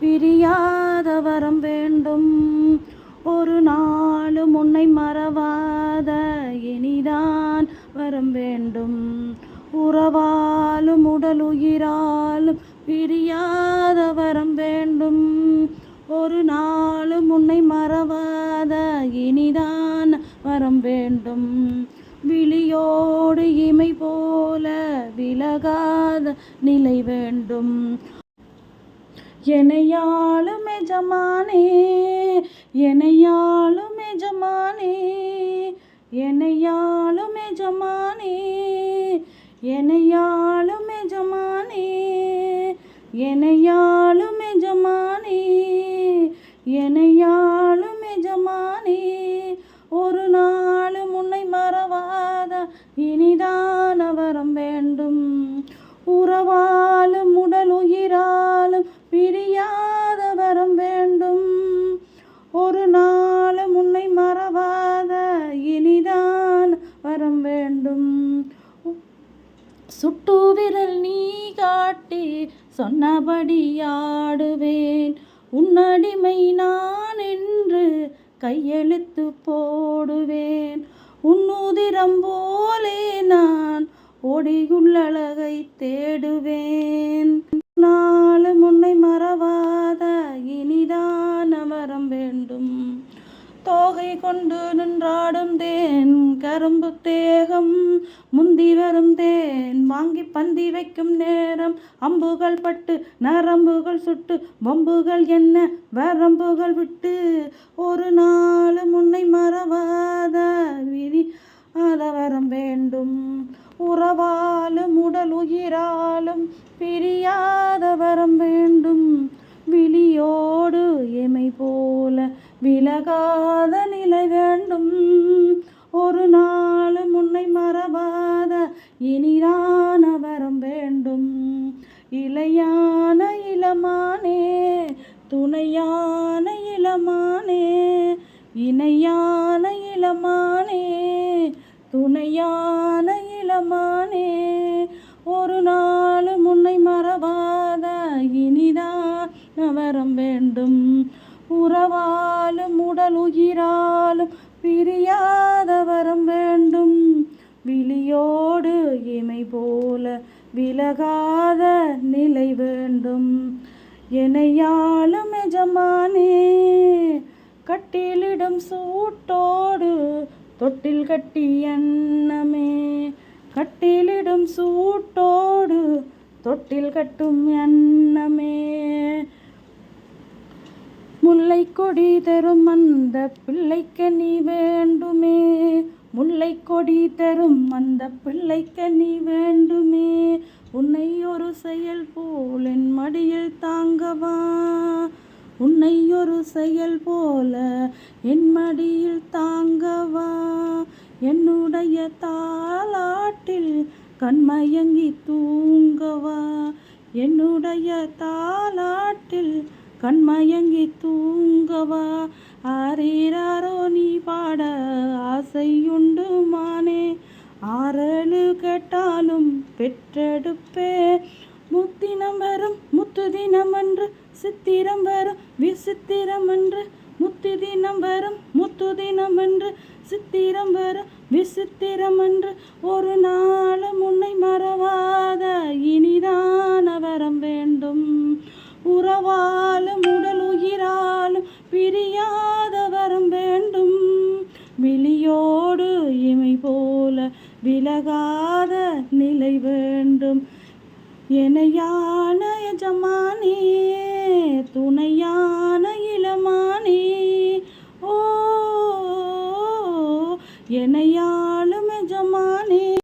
விலகாத வரம் வேண்டும். ஒரு நாளும் உன்னை மறவாத இனிதான் வரம் வேண்டும். உறவாலும் உடல் உயிராலும் பிரியாத வரம் வேண்டும். ஒரு நாளும் உன்னை மறவாத இனிதான் வரம் வேண்டும். விழியோடு இமை விலகாத நிலை வேண்டும். எனையாளும் எஜமானே எனையாளும் எஜமானே எனையாளும் எஜமானே எனையாளும் எஜமானே எனையாளும் எஜமானே எனையாளும் எஜமானே. ஒரு நாளும் உன்னை மறவாத இனிதான வரம் வேண்டும். உறவாலும் உடல் உயிராலும் பிரியாத வரம் வேண்டும். ஒரு நாளும் உன்னை மறவாத இனிதான் வரம் வேண்டும். சுட்டு விரல் நீ காட்டி சொன்னபடி ஆடுவேன். உன்னடிமை நான் என்று கையெழுத்து போடுவேன். உன்னுதிரம் போலே நான் கோடியுள்ளழகை தேடுவேன். நாளும் முன்னை மறவாத இனிதான் அமரம் வேண்டும். தோகை கொண்டு நின்றாடும் தேன் கரும்பு தேகம் முந்தி வரும் தேன் வாங்கி பந்தி வைக்கும் நேரம் அம்புகள் பட்டு நரம்புகள் சுட்டு பொம்புகள் என்ன வரம்புகள் விட்டு ஓ பிரியாத வரம் வேண்டும். விழியோடு எமை போல விலகாத நிலை வேண்டும். ஒரு நாளும் உன்னை மறவாத இனிதான வரம் வேண்டும். இளையான இளமானே துணையான இளமானே இணையான இளமானே துணையான இளமானே. உடல் பிரியாத வரம் வேண்டும். விழியோடு இமை போல விலகாத நிலை வேண்டும். எனையாளும் எஜமானே கட்டிலிடும் சூட்டோடு தொட்டில் கட்டி எண்ணமே. கட்டிலிடும் சூட்டோடு தொட்டில் கட்டும் எண்ணமே. முல்லை கொடி தரும் அந்த பிள்ளைக்கு நீ வேண்டுமே. முல்லை கொடி தரும் அந்த பிள்ளைக்கு நீ வேண்டுமே. உன்னை ஒரு செயல் போல் என் மடியில் தாங்கவா. உன்னை ஒரு செயல் போல என் மடியில் தாங்கவா. என்னுடைய தாலாட்டில் கண்மயங்கி தூங்கவா. என்னுடைய தாலாட்டில் கண்மயங்கி தூங்கவா? ஆரீராரோ நீ பாட ஆசையுண்டு மானே. ஆறனு கேட்டாலும் பெற்றெடுப்பே. முத்தினம் வரும் முத்து தினம் அன்று சித்திரம் வரும் விசித்திரம் அன்று முத்து தினம் வரும் முத்து தினம் அன்று சித்திரம் வரும் விசித்திரம் அன்று. ஒரு நாளும் உன்னை மறவாத விழியோடு இமை போல விலகாத நிலை வேண்டும். எனையான எஜமானே துணையான